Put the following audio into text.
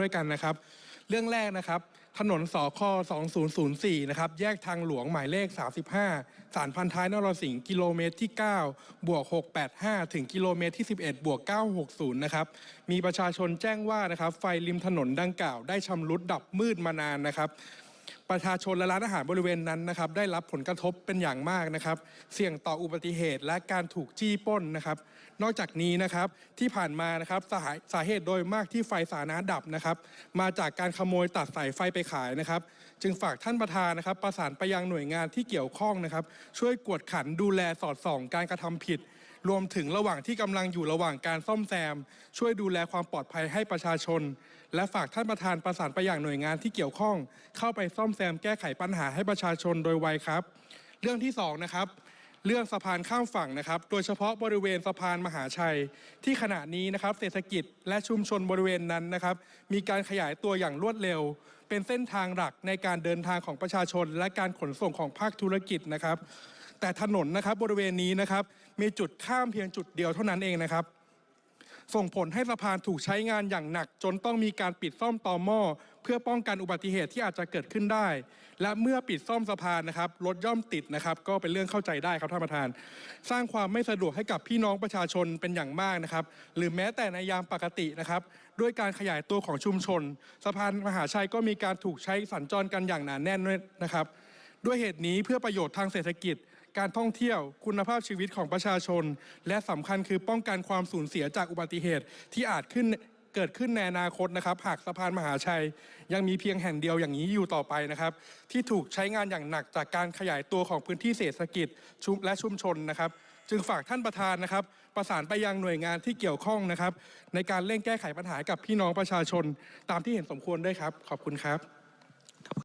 ด้วยกันนะครับ เรื่องแรกนะครับ ถนนสค2004 นะครับ แยกทางหลวงหมายเลข 35 สารพันท้ายนรสิงห์กิโลเมตรที่ 9 บวก 685 ถึงกิโลเมตรที่ 11 บวก 960 นะครับ มีประชาชนแจ้งว่านะครับ ไฟริมถนนดังกล่าวได้ชำรุดดับมืดมานานนะครับ ประชาชนและร้านอาหารบริเวณนั้นนะครับได้รับผลกระทบเป็นอย่างมากนะครับ เสี่ยงต่ออุบัติเหตุและการถูกจี้ป้นนะครับ นอกจากนี้นะครับที่ผ่านมานะครับสาสาเหตุโดยมากที่ไฟสาธารณะดับนะครับ มาจากการขโมยตัดสายไฟไปขายนะครับ จึงฝากท่านประธานนะครับ ประสานไปยังหน่วยงานที่เกี่ยวข้องนะครับ ช่วยกวดขันดูแลสอดส่องการกระทำผิด รวมถึงระหว่างที่กำลังอยู่ระหว่างการซ่อมแซม ช่วยดูแลความปลอดภัยให้ประชาชน และฝากท่านประธานประสานไปอย่างหน่วยงานที่เกี่ยวข้อง เข้าไปซ่อมแซมแก้ไขปัญหาให้ประชาชนโดยไวครับ เรื่องที่สองนะครับเรื่องสะพานข้ามฝั่งนะครับ โดยเฉพาะบริเวณสะพานมหาชัย ที่ขณะนี้นะครับเศรษฐกิจและชุมชนบริเวณนั้นนะครับ มีการขยายตัวอย่างรวดเร็ว เป็นเส้นทางหลักในการเดินทางของประชาชน และการขนส่งของภาคธุรกิจนะครับ แต่ถนนนะครับบริเวณนี้นะครับมีจุดข้ามเพียงจุดเดียวเท่านั้นเองนะครับ ส่งผลให้สะพานถูกใช้งานอย่างหนัก จนต้องมีการปิดซ่อมตอหม้อเพื่อป้องกันอุบัติเหตุที่อาจจะเกิดขึ้นได้ และเมื่อปิดซ่อมสะพานนะครับรถย่อมติดนะครับ ก็เป็นเรื่องเข้าใจได้ครับท่านประธาน สร้างความไม่สะดวกให้กับพี่น้องประชาชนเป็นอย่างมากนะครับ หรือแม้แต่ในยามปกตินะครับ ด้วยการขยายตัวของชุมชนสะพานมหาชัยก็มีการถูกใช้สัญจรกันอย่างหนาแน่นด้วยนะครับ ด้วยเหตุนี้เพื่อประโยชน์ทางเศรษฐกิจ การท่องเที่ยว คุณภาพชีวิตของประชาชน และสำคัญคือป้องกันความสูญเสียจากอุบัติเหตุที่อาจขึ้นเกิดขึ้นในอนาคตนะครับ หากสะพานมหาชัย ยังมีเพียงแห่งเดียวอย่างนี้อยู่ต่อไปนะครับ ที่ถูกใช้งานอย่างหนักจากการขยายตัวของพื้นที่เศรษฐกิจชุมและชุมชนนะครับ จึงฝากท่านประธานนะครับ ประสานไปยังหน่วยงานที่เกี่ยวข้องนะครับ ในการเร่งแก้ไขปัญหากับพี่น้องประชาชน ตามที่เห็นสมควรด้วยครับ ขอบคุณครับ